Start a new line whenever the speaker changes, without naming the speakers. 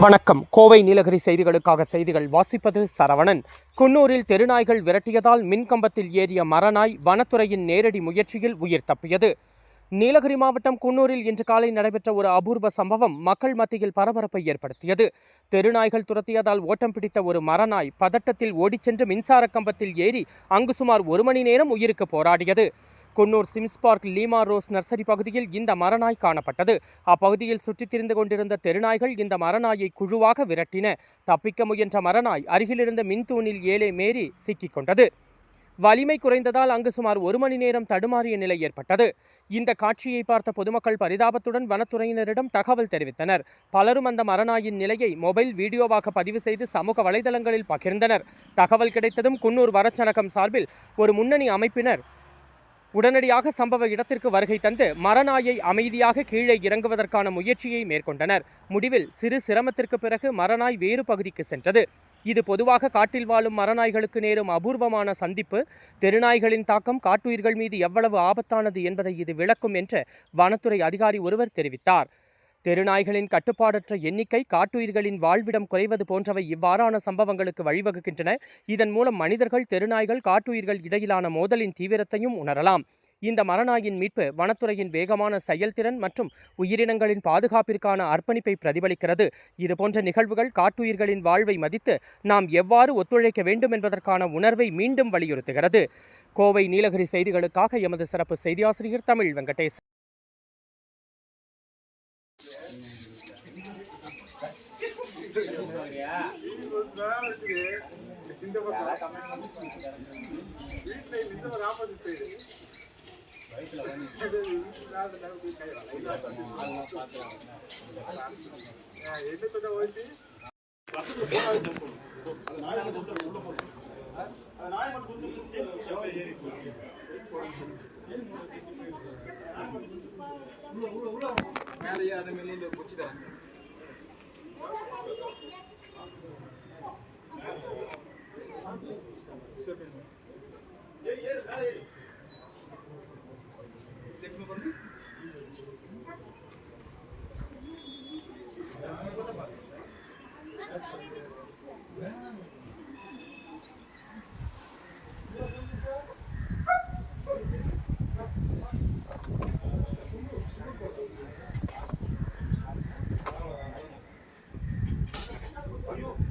வணக்கம். கோவை நீலகிரி செய்திகளுக்காக செய்திகள் வாசிப்பது சரவணன். குன்னூரில் தெருநாய்கள் விரட்டியதால் மின்கம்பத்தில் ஏறிய மரநாய் வனத்துறையின் நேரடி முயற்சியில் உயிர் தப்பியது. நீலகிரி மாவட்டம் குன்னூரில் இன்று காலை நடைபெற்ற ஒரு அபூர்வ சம்பவம் மக்கள் மத்தியில் பரபரப்பை ஏற்படுத்தியது. தெருநாய்கள் துரத்தியதால் ஓட்டம் பிடித்த ஒரு மரநாய் பதட்டத்தில் ஓடிச் சென்று மின்சார கம்பத்தில் ஏறி அங்கு சுமார் ஒரு மணி நேரம் உயிருக்கு போராடியது. Coonoor Sims Park Lima Rose nursery பகுதியில் இந்த மரநாய் காணப்பட்டது. அப்பகுதியில் சுற்றித் திரிந்து கொண்டிருந்த தெருநாய்கள் இந்த மரநாயை குழுவாக விரட்டின. தப்பிக்க முயன்ற மரநாய் அருகிலிருந்த மின்தூணில் ஏழை மேறி சிக்கிக் கொண்டது. வலிமை குறைந்ததால் அங்கு சுமார் ஒரு மணி நேரம் தடுமாறிய நிலை ஏற்பட்டது. இந்த காட்சியை பார்த்த பொதுமக்கள் பரிதாபத்துடன் வனத்துறையினரிடம் தகவல் தெரிவித்தனர். பலரும் அந்த மரநாயின் நிலையை மொபைல் வீடியோவாக பதிவு செய்து சமூக வலைதளங்களில் பகிர்ந்தனர். தகவல் கிடைத்ததும் குன்னூர் வரச்சனகம் சார்பில் ஒரு முன்னணி அமைப்பினர் உடனடியாக சம்பவ இடத்திற்கு வருகை தந்து மரநாயை அமைதியாக கீழே இறங்குவதற்கான முயற்சியை மேற்கொண்டனர். முடிவில் சிறு சிரமத்திற்கு பிறகு மரநாய் வேறு பகுதிக்கு சென்றது. இது பொதுவாக காட்டில் வாழும் மரநாய்களுக்கு நேரும் அபூர்வமான சந்திப்பு. தெருநாய்களின் தாக்கம் காட்டுயிர்கள் மீது எவ்வளவு ஆபத்தானது என்பதை இது விளக்கும் என்று வனத்துறை அதிகாரி ஒருவர் தெரிவித்தார். தெருநாய்களின் கட்டுப்பாடற்ற எண்ணிக்கை காட்டுயிர்களின் வாழ்விடம் குறைவது போன்றவை இவ்வாறான சம்பவங்களுக்கு வழிவகுக்கின்றன. இதன் மூலம் மனிதர்கள் தெருநாய்கள் காட்டுயிர்கள் இடையிலான மோதலின் தீவிரத்தையும் உணரலாம். இந்த மரநாயின் மீட்பு வனத்துறையின் வேகமான செயல்திறன் மற்றும் உயிரினங்களின் பாதுகாப்பிற்கான அர்ப்பணிப்பை பிரதிபலிக்கிறது. இதுபோன்ற நிகழ்வுகள் காட்டுயிர்களின் வாழ்வை மதித்து நாம் எவ்வாறு ஒத்துழைக்க வேண்டும் என்பதற்கான உணர்வை மீண்டும் வலியுறுத்துகிறது. கோவை நீலகிரி செய்திகளுக்காக எமது சிறப்பு செய்தியாசிரியர் தமிழ் வெங்கடேஷ்
இந்த பக்கம் வீட்டில் இந்த பக்கம் ஆப்போசிட் சைடு என்ன சொன்ன ஓய்ச்சி உள்ள உள்ள உள்ள Her yardım eliyle koçu da. Yeah. you.